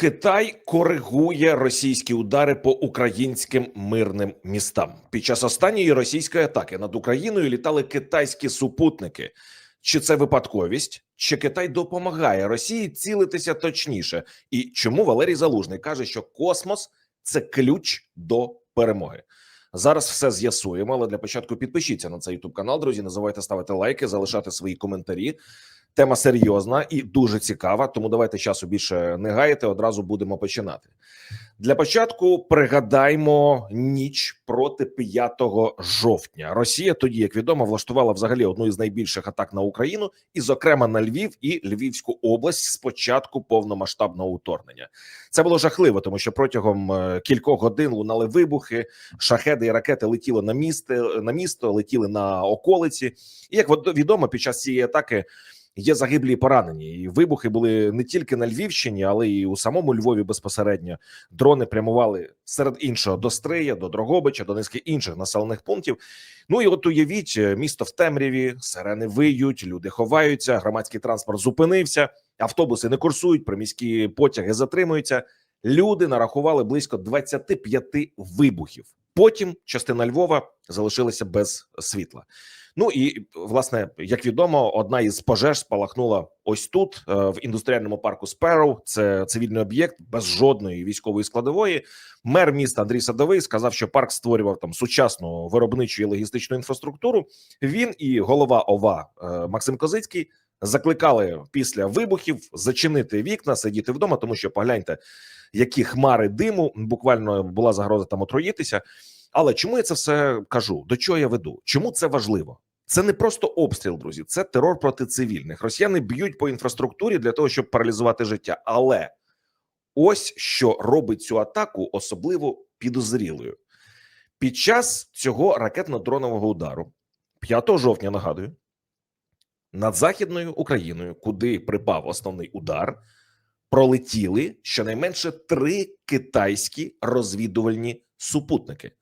Китай коригує російські удари по українським мирним містам. Під час останньої російської атаки над Україною літали китайські супутники. Чи це випадковість? Чи Китай допомагає Росії цілитися точніше? І чому Валерій Залужний каже, що космос це ключ до перемоги? Зараз все з'ясуємо, але для початку підпишіться на цей youtube канал. Друзі, не забувайте ставити лайки, залишати свої коментарі. Тема серйозна і дуже цікава. Тому давайте часу більше не гаяти. Одразу будемо починати. Для початку пригадаймо ніч проти 5 жовтня. Росія тоді, як відомо, влаштувала взагалі одну із найбільших атак на Україну, і, зокрема, на Львів і Львівську область з початку повномасштабного вторгнення. Це було жахливо, тому що протягом е, кількох годин лунали вибухи, шахеди і ракети летіли на місто, на місто, летіли на околиці. І як відомо, під час цієї атаки. Є загиблі і поранені, і вибухи були не тільки на Львівщині, але й у самому Львові безпосередньо. Дрони прямували серед іншого до Стрия, до Дрогобича, до низки інших населених пунктів. Ну і от уявіть, е, місто в темряві, сирени виють, люди ховаються, громадський транспорт зупинився, автобуси не курсують, приміські потяги затримуються. Люди нарахували близько 25 вибухів. Потім частина Львова залишилася без світла. Ну і власне, як відомо, одна із пожеж спалахнула ось тут, е, в індустріальному парку Спероу. Це цивільний об'єкт без жодної військової складової. Мер міста Андрій Садовий сказав, що парк створював там сучасну виробничу і логістичну інфраструктуру. Він і голова ОВА е, Максим Козицький закликали після вибухів зачинити вікна, сидіти вдома, тому що погляньте, які хмари диму буквально була загроза там отруїтися. Але чому я це все кажу? До чого я веду? Чому це важливо? Це не просто обстріл, друзі, це терор проти цивільних. Росіяни б'ють по інфраструктурі для того, щоб паралізувати життя. Але ось що робить цю атаку особливо підозрілою. Під час цього ракетно-дронового удару, 5 жовтня, нагадую, над Західною Україною, куди припав основний удар, пролетіли щонайменше три китайські розвідувальні супутники.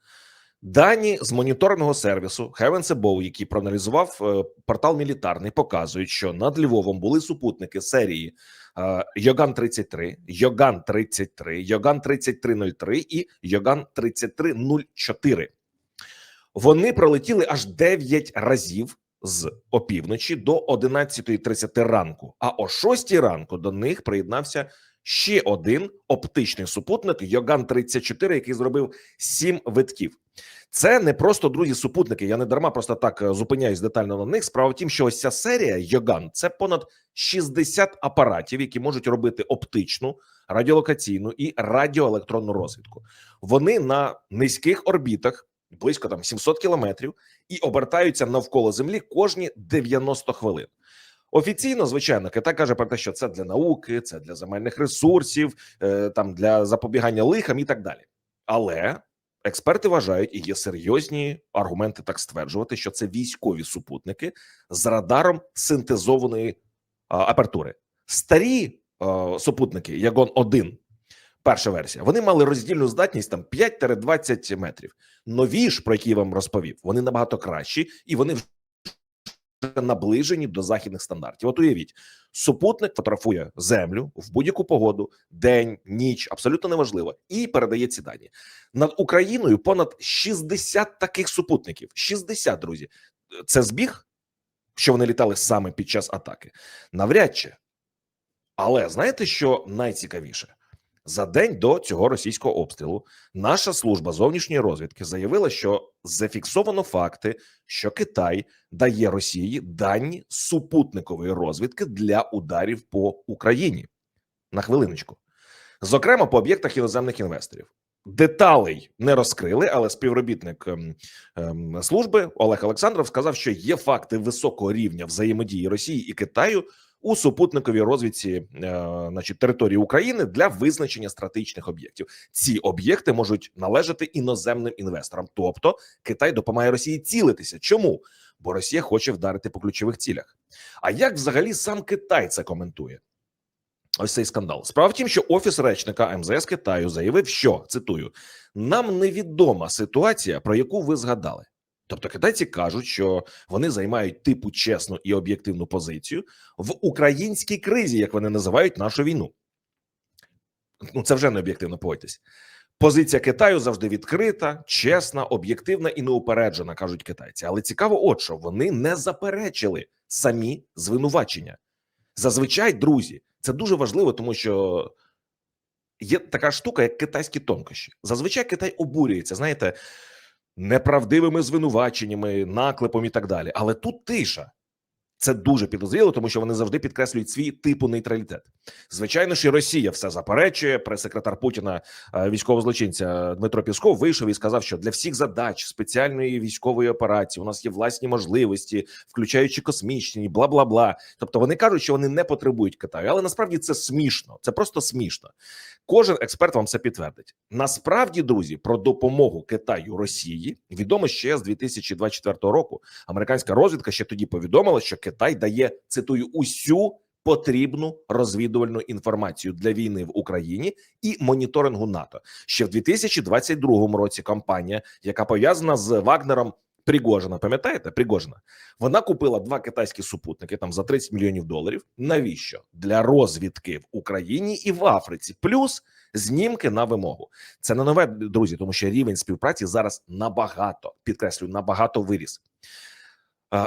Дані з моніторного сервісу Heavens Above, який проаналізував е, портал мілітарний, показують, що над Львовом були супутники серії е, Йоган 33, Йоган 33, Йоган 3303 і Йоган 3304. Вони пролетіли аж 9 разів з опівночі до 11.30 ранку. А о 6 ранку до них приєднався ще один оптичний супутник Йоган 34, який зробив 7 витків. Це не просто друзі супутники. Я не дарма просто так е, зупиняюсь детально на них. Справа в тім, що ось ця серія Йоган це понад 60 апаратів, які можуть робити оптичну, радіолокаційну і радіоелектронну розвідку. Вони на низьких орбітах, близько там 700 кілометрів, і обертаються навколо землі кожні 90 хвилин. Офіційно, звичайно, Китай каже про те, що це для науки, це для земельних ресурсів, е, там для запобігання лихам і так далі. Але експерти вважають, і є серйозні аргументи так стверджувати, що це військові супутники з радаром синтезованої апертури. Старі супутники, Ягон 1 перша версія, вони мали роздільну здатність там 5-20 метрів. Нові ж, про які я вам розповів, вони набагато кращі і вони вже наближені до західних стандартів. От уявіть, супутник фотографує землю в будь-яку погоду, день, ніч, абсолютно неважливо, і передає ці дані над Україною. Понад 60 таких супутників. 60, друзі. Це збіг, що вони літали саме під час атаки. Навряд чи. Але знаєте, що найцікавіше? За день до цього російського обстрілу наша служба зовнішньої розвідки заявила, що зафіксовано факти, що Китай дає Росії дані супутникової розвідки для ударів по Україні. На хвилиночку, зокрема по об'єктах іноземних інвесторів. Деталей не розкрили, але співробітник ем, ем, служби Олег Олександров сказав, що є факти високого рівня взаємодії Росії і Китаю у супутниковій розвідці, е, значить, території України для визначення стратегічних об'єктів. Ці об'єкти можуть належати іноземним інвесторам. Тобто Китай допомагає Росії цілитися. Чому? Бо Росія хоче вдарити по ключових цілях. А як взагалі сам Китай це коментує? Ось цей скандал. Справа в тім, що офіс речника МЗС Китаю заявив, що цитую: нам невідома ситуація, про яку ви згадали. Тобто китайці кажуть, що вони займають типу чесну і об'єктивну позицію в українській кризі, як вони називають нашу війну. Ну це вже не об'єктивно погодьтесь. Позиція Китаю завжди відкрита, чесна, об'єктивна і неупереджена, кажуть китайці. Але цікаво, от що вони не заперечили самі звинувачення. Зазвичай, друзі, це дуже важливо, тому що є така штука, як китайські тонкощі. Зазвичай Китай обурюється, знаєте, неправдивими звинуваченнями, наклепом і так далі. Але тут тиша. Це дуже підозріло, тому що вони завжди підкреслюють свій типу нейтралітет. Звичайно ж, і Росія все заперечує. Прес-секретар Путіна, е, військового злочинця Дмитро Пісков, вийшов і сказав, що для всіх задач спеціальної військової операції у нас є власні можливості, включаючи космічні, бла бла бла. Тобто вони кажуть, що вони не потребують Китаю, але насправді це смішно. Це просто смішно. Кожен експерт вам це підтвердить. Насправді, друзі, про допомогу Китаю Росії відомо ще з 2024 року. Американська розвідка ще тоді повідомила, що Китай дає цитую усю потрібну розвідувальну інформацію для війни в Україні і моніторингу НАТО. Ще в 2022 році. Компанія, яка пов'язана з Вагнером. Пригожина, пам'ятаєте? Пригожина. Вона купила два китайські супутники там за 30 мільйонів доларів. Навіщо? Для розвідки в Україні і в Африці, плюс знімки на вимогу. Це не нове, друзі, тому що рівень співпраці зараз набагато підкреслюю, набагато виріс.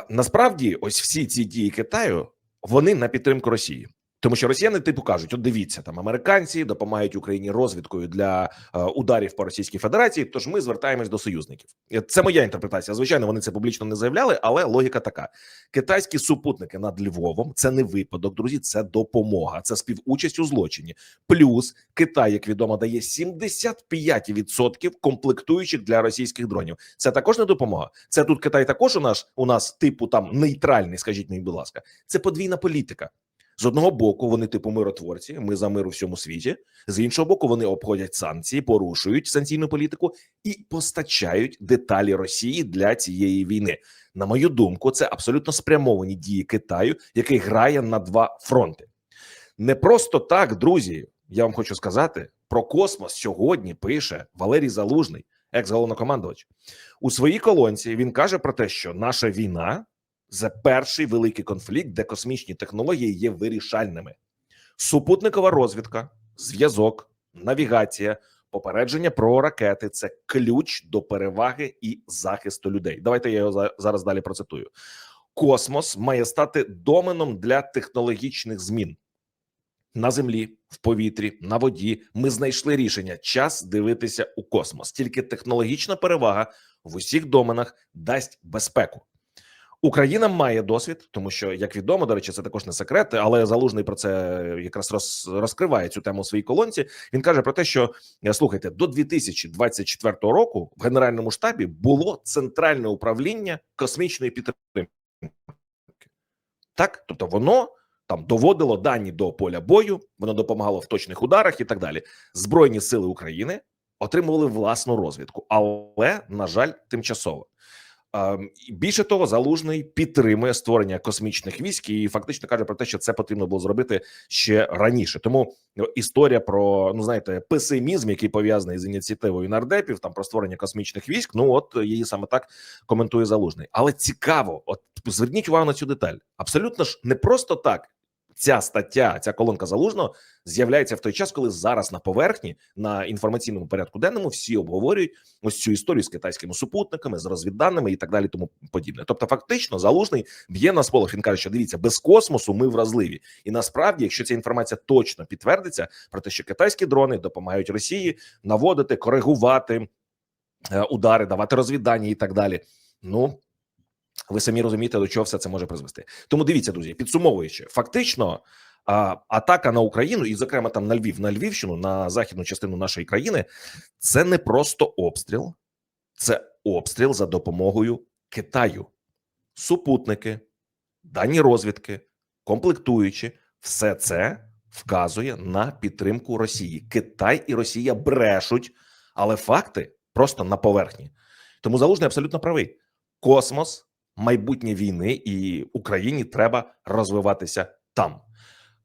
Насправді, ось всі ці дії Китаю вони на підтримку Росії. Тому що росіяни типу кажуть: от дивіться, там американці допомагають Україні розвідкою для е, ударів по Російській Федерації. Тож ми звертаємось до союзників. Це моя інтерпретація. Звичайно, вони це публічно не заявляли, але логіка така: китайські супутники над Львовом це не випадок, друзі. Це допомога, це співучасть у злочині. Плюс Китай, як відомо, дає 75% комплектуючих для російських дронів. Це також не допомога. Це тут Китай також у нас у нас типу там нейтральний. Скажіть мені, будь ласка, це подвійна політика. З одного боку, вони типу миротворці, ми за мир у всьому світі. З іншого боку, вони обходять санкції, порушують санкційну політику і постачають деталі Росії для цієї війни. На мою думку, це абсолютно спрямовані дії Китаю, який грає на два фронти. Не просто так, друзі. Я вам хочу сказати про космос сьогодні. Пише Валерій Залужний, екс-головнокомандувач. У своїй колонці він каже про те, що наша війна це перший великий конфлікт, де космічні технології є вирішальними. Супутникова розвідка, зв'язок, навігація, попередження про ракети це ключ до переваги і захисту людей. Давайте я його зараз далі процитую. Космос має стати доменом для технологічних змін. На землі, в повітрі, на воді ми знайшли рішення. Час дивитися у космос. Тільки технологічна перевага в усіх доменах дасть безпеку. Україна має досвід, тому що, як відомо, до речі, це також не секрет, але залужний про це якраз роз, розкриває цю тему у своїй колонці. Він каже про те, що е, слухайте, до 2024 року в генеральному штабі було центральне управління космічної підтримки. Так, тобто воно там доводило дані до поля бою, воно допомагало в точних ударах і так далі. Збройні сили України отримували власну розвідку, але на жаль, тимчасово. Ем, Більше того, залужний підтримує створення космічних військ і фактично каже про те, що це потрібно було зробити ще раніше. Тому ну, історія про ну знаєте песимізм, який пов'язаний з ініціативою нардепів, там про створення космічних військ. Ну от її саме так коментує залужний. Але цікаво, от зверніть увагу на цю деталь. Абсолютно ж не просто так. Ця стаття, ця колонка залужного з'являється в той час, коли зараз на поверхні на інформаційному порядку денному всі обговорюють ось цю історію з китайськими супутниками, з розвідданими і так далі, тому подібне. Тобто, фактично, залужний б'є на сполох. Він каже, що дивіться, без космосу ми вразливі, і насправді, якщо ця інформація точно підтвердиться, про те, що китайські дрони допомагають Росії наводити, коригувати е, удари, давати розвіддання і так далі. Ну ви самі розумієте, до чого все це може призвести. Тому дивіться, друзі, підсумовуючи, фактично. А, атака на Україну, і, зокрема, там на Львів, на Львівщину, на західну частину нашої країни, це не просто обстріл, це обстріл за допомогою Китаю. Супутники, дані розвідки, комплектуючі, все це вказує на підтримку Росії. Китай і Росія брешуть, але факти просто на поверхні. Тому залужний абсолютно правий. Космос, майбутнє війни, і Україні треба розвиватися там.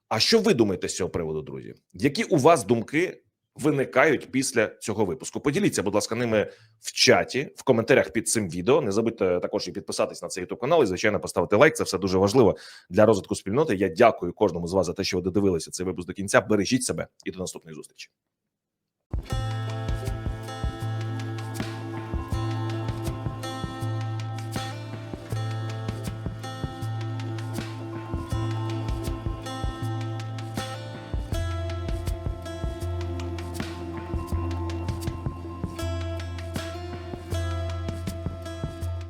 А що ви думаєте з цього приводу, друзі? Які у вас думки виникають після цього випуску. Поділіться, будь ласка, ними в чаті, в коментарях під цим відео. Не забудьте також і підписатись на цей youtube канал і звичайно поставити лайк. Це все дуже важливо для розвитку спільноти. Я дякую кожному з вас за те, що ви додивилися цей випуск до кінця. Бережіть себе і до наступної зустрічі.